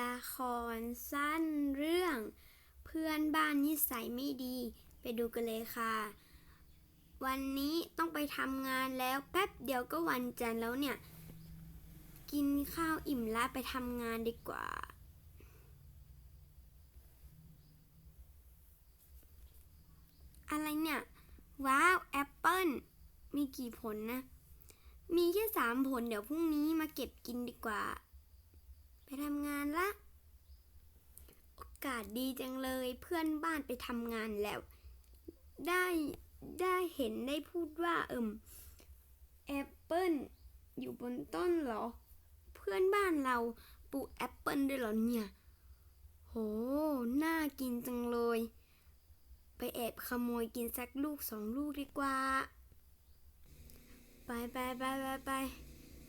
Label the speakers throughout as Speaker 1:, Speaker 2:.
Speaker 1: ละครสั้นเรื่อง เพื่อนบ้านนิสัยไม่ดี ไปดูกันเลยค่ะ วันนี้ต้องไปทำงานแล้วแป๊บเดียวก็วันจันทร์แล้วเนี่ย กินข้าวอิ่มแล้วไปทำงานดีกว่า อะไรเนี่ย ว้าว แอปเปิลมีกี่ผลนะ มีแค่สามผลเดี๋ยวพรุ่งนี้มาเก็บกินดีกว่า ทำงานละ โอกาสดีจังเลยเพื่อนบ้านไปทำงานแล้ว ได้ได้เห็นได้พูดว่าเอิมแอปเปิลอยู่บนต้นเหรอ เพื่อนบ้านเราปลูกแอปเปิลด้วยเหรอเนี่ย โห น่ากินจังเลย ไปแอบขโมยกินสักลูกสองลูกดีกว่า ไปไปไปไปไป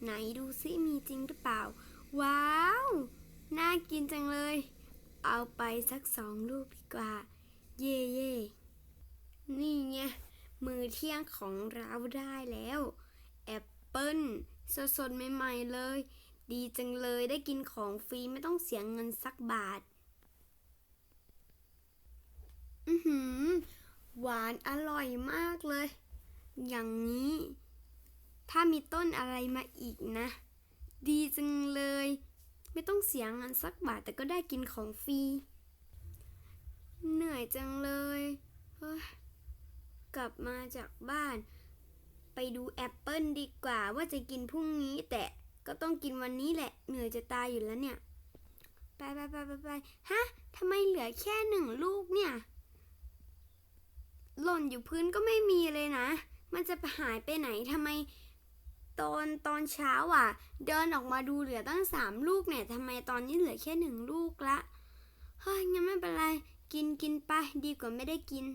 Speaker 1: ไหนดูซิมีจริงหรือเปล่า ว้าว น่ากินจังเลย เอาไปสักสองลูกดีกว่า เย่เย่นี่ไงมือเที่ยงของเราได้แล้ว แอปเปิ้ลสดสดๆใหม่ๆเลย ดีจังเลยได้กินของฟรีไม่ต้องเสียเงินสักบาท อือหือ หวานอร่อยมากเลย อย่างนี้ ถ้ามีต้นอะไรมาอีกนะ ดีจังเลย ไม่ต้องเสียเงินสักบาทแต่ก็ได้กินของฟรี เหนื่อยจังเลยเฮ้ยกลับมาจากบ้าน ไปดูแอปเปิลดีกว่าว่าจะกินพรุ่งนี้ แต่ก็ต้องกินวันนี้แหละ เหนื่อยจะตายอยู่แล้วเนี่ย ไปไปไปไปไปฮะทำไมเหลือแค่หนึ่งลูกเนี่ย หล่นอยู่พื้นก็ไม่มีเลยนะ มันจะหายไปไหนทำไม ตอนตอนเช้าอะ เดินออกมาดูเหลือตั้งสามลูกเนี่ยทำไมตอนนี้เหลือแค่หนึ่งลูกละเฮ้ยงั้นไม่เป็นไร กินกินไปดีกว่าไม่ได้กิน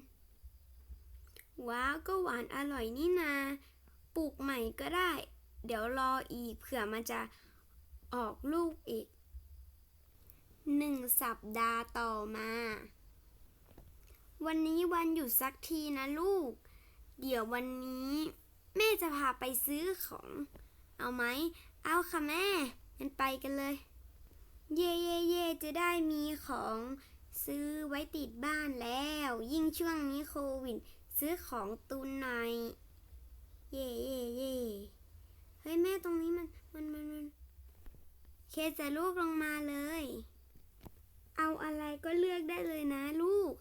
Speaker 1: ว้าวก็หวานอร่อยนี่นาปลูกใหม่ก็ได้ เดี๋ยวรออีกเผื่อมันจะออกลูกอีกหนึ่งสัปดาห์ต่อมา วันนี้วันหยุดสักทีนะลูก เดี๋ยววันนี้ แม่จะพาไปซื้อของ เอาไหม เอาค่ะแม่งั้นไปกันเลย เย่เย่เย่จะได้มีของซื้อไว้ติดบ้านแล้ว ยิ่งช่วงนี้โควิด ซื้อของตุนหน่อยเย่เย่เย่เฮ้ยแม่ตรงนี้มันมันมันมันเคจะลูกลงมาเลย เอาอะไรก็เลือกได้เลยนะลูก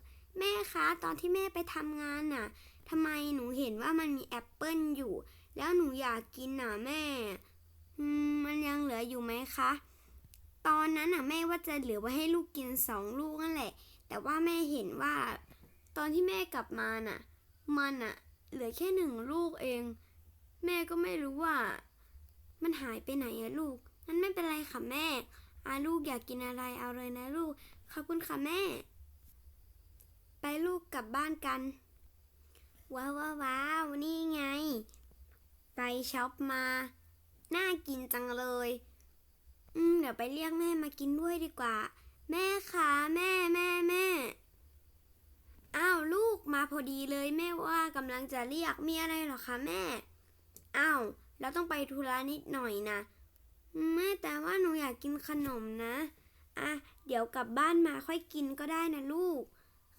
Speaker 1: ตอนที่แม่ไปทำงานน่ะทำไมหนูเห็นว่ามันมีแอปเปิลอยู่ แล้วหนูอยากกินน่ะแม่มันยังเหลืออยู่ไหมคะ ตอนนั้นน่ะแม่ว่าจะเหลือไว้ให้ลูกกินสองลูกนั่นแหละ แต่ว่าแม่เห็นว่า ตอนที่แม่กลับมาน่ะ มันน่ะ เหลือแค่หนึ่งลูกเอง แม่ก็ไม่รู้ว่า มันหายไปไหนอะลูกงั้นไม่เป็นไรค่ะแม่อาลูกอยากกินอะไรเอาเลยนะลูกขอบคุณค่ะแม่ ไปลูกกลับบ้านกัน ว้าวว้าวนี่ไง ไปช็อปมา น่ากินจังเลย อืม เดี๋ยวไปเรียกแม่มากินด้วยดีกว่า แม่คะแม่แม่แม่อ้าวลูกมาพอดีเลยแม่ว่ากำลังจะเรียกมีอะไรเหรอคะแม่ อ้าวเราต้องไปธุระนิดหน่อยนะแม่แต่ว่าหนูอยากกินขนมนะ อะ เดี๋ยวกลับบ้านมาค่อยกินก็ได้นะลูก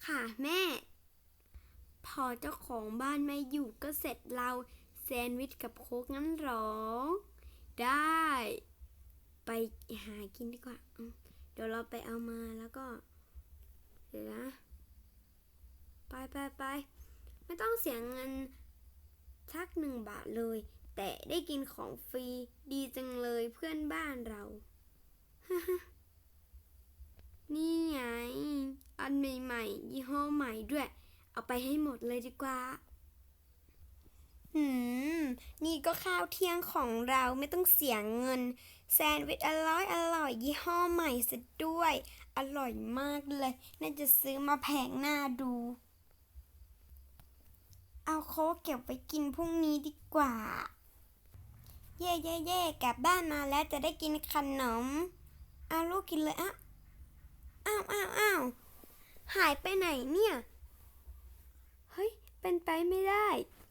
Speaker 1: ค่ะแม่ พอเจ้าของบ้านไม่อยู่ก็เสร็จเราแซนด์วิชกับโค้กงั้นหรอ ได้ ไปหากินดีกว่า เดี๋ยวเราไปเอามาแล้วก็ เดี๋ยวนะ ไปไปไปไม่ต้องเสียเงินสักหนึ่งบาทเลย แต่ได้กินของฟรีดีจังเลยเพื่อนบ้านเรานี่ไง อัน ใหม่ๆ ยี่ห้อใหม่ด้วย เอาไปให้หมดเลยดีกว่า หืม นี่ก็ข้าวเที่ยงของเราไม่ต้องเสียเงิน แซนด์วิชอร่อยอร่อยยี่ห้อใหม่ซะด้วย อร่อยมากเลย น่าจะซื้อมาแพงหน้าดู เอาโค้กเก็บไว้กินพรุ่งนี้ดีกว่า เย่เย่เย่กลับบ้านมาแล้วจะได้กินขนม เอาลูกกินเลยอะอ้าวอ้าวอ้าว หายไปไหนเนี่ย เฮ้ย เป็นไปไม่ได้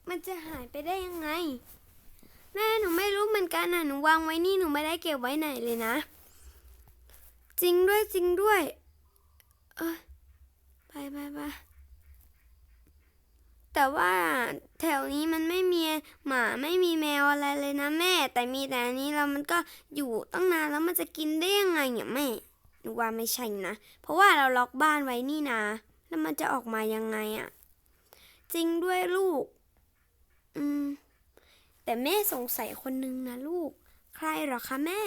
Speaker 1: มันจะหายไปได้ยังไง แม่หนูไม่รู้เหมือนกันนะหนูวางไว้นี่หนูไม่ได้เก็บไว้ไหนเลยนะ จริงด้วยจริงด้วย เออไปไปไปแต่ว่าแถวนี้มันไม่มีหมาไม่มีแมวอะไรเลยนะแม่ แต่มีแต่อันนี้แล้วมันก็อยู่ตั้งนานแล้วมันจะกินได้ยังไงเนี่ยแม่ หนูว่าไม่ใช่นะ เพราะว่าเราล็อกบ้านไว้นี่นะ แล้วมันจะออกมายังไงอะ่ะ จริงด้วยลูก อืม แต่แม่สงสัยคนนึงนะลูก ใครหรอคะแม่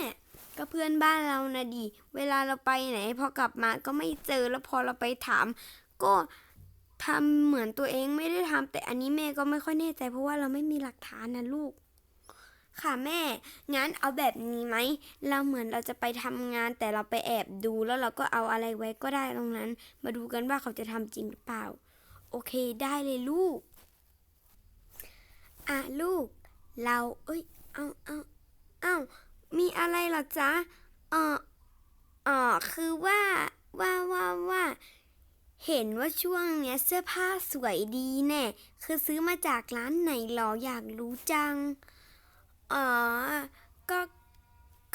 Speaker 1: ก็เพื่อนบ้านเรานะดีเวลาเราไปไหน พอกลับมาก็ไม่เจอ แล้วพอเราไปถาม ก็ทำเหมือนตัวเองไม่ได้ทำแต่อันนี้แม่ก็ไม่ค่อยแน่ใจ เพราะว่าเราไม่มีหลักฐานนะลูก ค่ะแม่ งั้นเอาแบบนี้ไหม เราเหมือนเราจะไปทำงานแต่เราไปแอบดูแล้วเราก็เอาอะไรไว้ก็ได้ตรงนั้น มาดูกันว่าเขาจะทำจริงหรือเปล่า โอเคได้เลยลูก อะลูก เรา เอ้ย เอาเอาเอามีอะไรหรอจ๊ะเอออ๋อคือว่าว่าว่าว่าเห็นว่าช่วงเนี้ยเสื้อผ้าสวยดีแน่ คือซื้อมาจากร้านไหนหรออยากรู้จัง อ๋อ ก็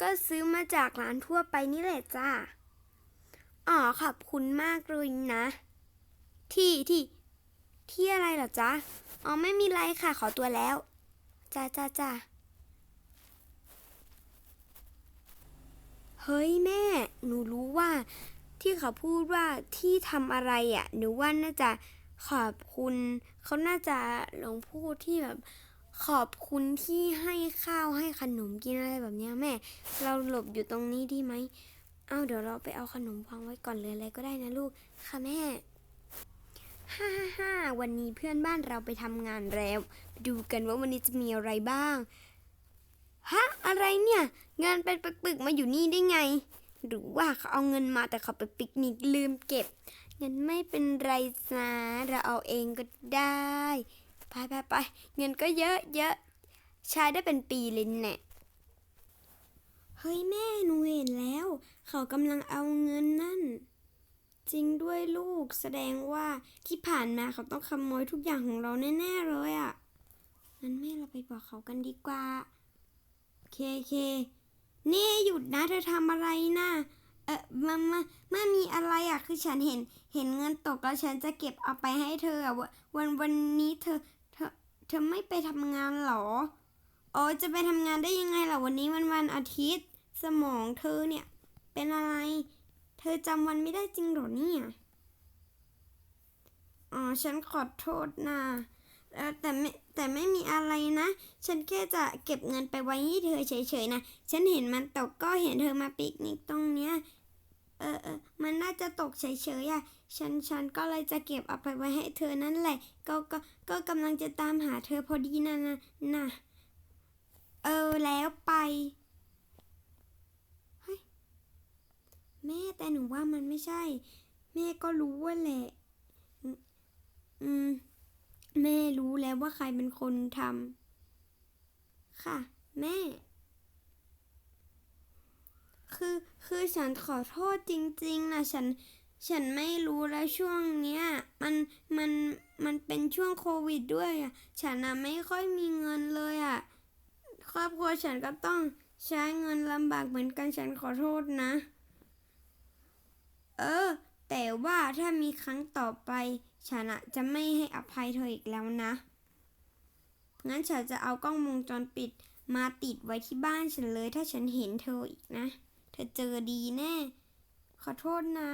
Speaker 1: ก็ซื้อมาจากร้านทั่วไปนี่แหละจ้า อ๋อ ขอบคุณมากเลยนะ ที่ที่ ที่อะไรเหรอจ๊ะ อ๋อ ไม่มีไรค่ะ ขอตัวแล้ว จ้าจ้าจ้าเฮ้ยแม่ หนูรู้ว่า ที่เขาพูดว่าที่ทำอะไรอะ หนูว่าน่าจะขอบคุณ เขาน่าจะลงพูดที่แบบ ขอบคุณที่ให้ข้าวให้ขนมกินอะไรแบบนี้แม่ เราหลบอยู่ตรงนี้ดีไหมเอาเดี๋ยวเราไปเอาขนมวางไว้ก่อนเลยอะไรก็ได้นะลูกค่ะแม่ฮ่าฮ่าฮ่าวันนี้เพื่อนบ้านเราไปทำงานแล้ว ดูกันว่าวันนี้จะมีอะไรบ้างฮะอะไรเนี่ย เงินเป็นปึกๆมาอยู่นี่ได้ไง หรือว่าเขาเอาเงินมาแต่เขาไปปิกนิกลืมเก็บเงินไม่เป็นไรนะเราเอาเองก็ได้ ไปไปไปเงินก็เยอะเยอะใช้ได้เป็นปีเลยแน่เฮ้ยแม่หนูเห็นแล้ว เขากำลังเอาเงินนั่น จริงด้วยลูกแสดงว่าที่ผ่านมาเขาต้องขโมยทุกอย่างของเราแน่ๆเลยอะ่ะงั้นแม่เราไปบอกเขากันดีกว่าเคเคนี่หยุดนะเธอทำอะไรนะเออมามามามีอะไรอะ คือฉันเห็นเห็นเงินตกแล้วฉันจะเก็บเอาไปให้เธอวันวันวันนี้เธอ เธอไม่ไปทำงานหรอ โอ้จะไปทำงานได้ยังไงล่ะวันนี้มันวันอาทิตย์ สมองเธอเนี่ย เป็นอะไร เธอจำวันไม่ได้จริงหรอเนี่ย อ๋อ ฉันขอโทษนะแต่ไม่แต่ไม่มีอะไรนะ ฉันแค่จะเก็บเงินไปไว้ให้เธอเฉยๆนะ ฉันเห็นมันตกก็เห็นเธอมาปิกนิกตรงเนี้ย เออเออมันน่าจะตกเฉยๆอะ ฉันฉันก็เลยจะเก็บเอาไปไว้ให้เธอนั่นแหละ ก็ก็ก็กำลังจะตามหาเธอพอดีนะนะนะเออแล้วไปเฮ้ยแม่แต่หนูว่ามันไม่ใช่ แม่ก็รู้ว่าแหละ อืมอืมแม่รู้แล้วว่าใครเป็นคนทำค่ะ แม่คือคือฉันขอโทษจริง ๆนะฉัน ฉันไม่รู้แล้วช่วงเนี้ย มันมันมันเป็นช่วงโควิดด้วยอะฉันน่ะไม่ค่อยมีเงินเลยอะครอบครัวฉันก็ต้องใช้เงินลำบากเหมือนกันฉันขอโทษนะ เออ แต่ว่าถ้ามีครั้งต่อไป ฉันอะจะไม่ให้อภัยเธออีกแล้วนะ งั้นฉันจะเอากล้องวงจรปิดมาติดไว้ที่บ้านฉันเลย ถ้าฉันเห็นเธออีกนะ เธอเจอดีแน่ ขอโทษนะ